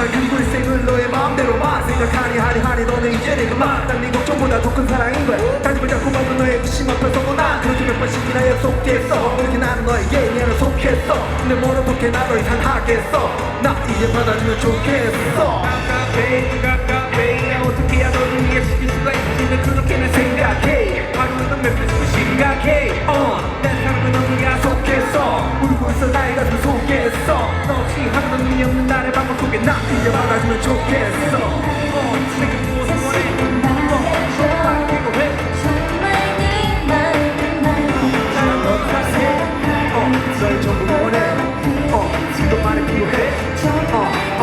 사랑을 그리고 일생을 너의 마음대로만 생각하니 하니 하니 너는 이제는 그만. 난네 걱정보다 더 큰 사랑인 거야. 다짐을 잡고 받은 너의 의심 앞에 서고 난 그러지 몇 번씩이나 약속했어. 그렇게 나는 너에게 미안을 속했어. 근데 뭘 어떻게 나로 이상 하겠어. 나 이제 받아주면 좋겠어. 깜깜해 깜깜해 어떻게 해야 너를 위해 시킬 수가 있는지 그렇게는 생각해. 하루에도 몇번 심각해. 어내 사랑은 너무 약속했어. 울고 있어 나이가 방법 속에 나 이제 받아주면 좋겠어. 말이 필요해. 어, 어.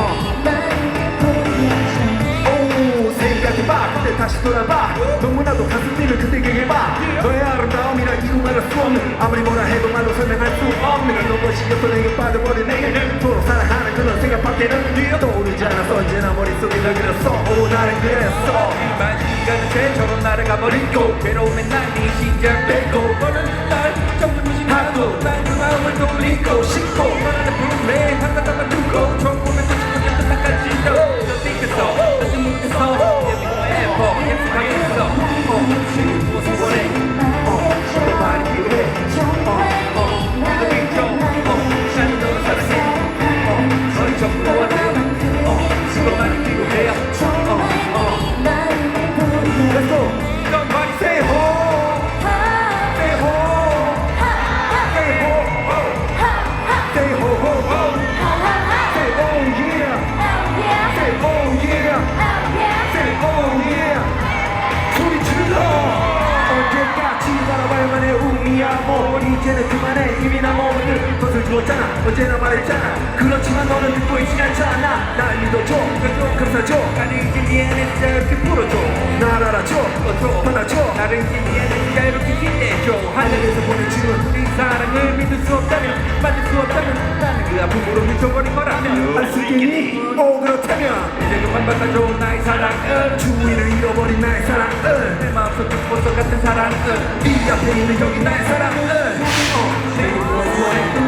오 생각해봐. 그때 다시 돌아봐. 너무나도 가슴 뛰는 그때 얘기해봐. 너의 아름다움이라 이루 말할 수 없는 아무리 뭐라 해도 말로 설명할 수 없는 넌 너무시겠어 내게 빠져버린 내게 생각밖에는 떠오르지 않아서 언제나 머릿속에 널 그렸어. 오 나는 그랬어. 하지만 시간은 새처럼 날아가버리고. 괴로움에 난네 시작되 우미야 뭐 이제는 그만해. 이미 나 몸을 것을 주었잖아. 언제나 말했잖아. 그렇지만 너는 듣고 있지 않잖아. 날 믿어줘. 감사줘. 나를 이제 이해했어 이렇게 풀어줘. 날 알아줘. 받아줘. 나를 이제 이해했어 이렇게 기대줘. 하늘에서 보내주는 거라면 알수 있겠니? 오 그렇다면 이제 그만 받아줘 나의 사랑을 주위를 잃어버린 나의 사랑은 내 마음속 그 같은 사랑을 이 앞에 있는 여기 나의 사랑은 어, 내게 무엇을 원해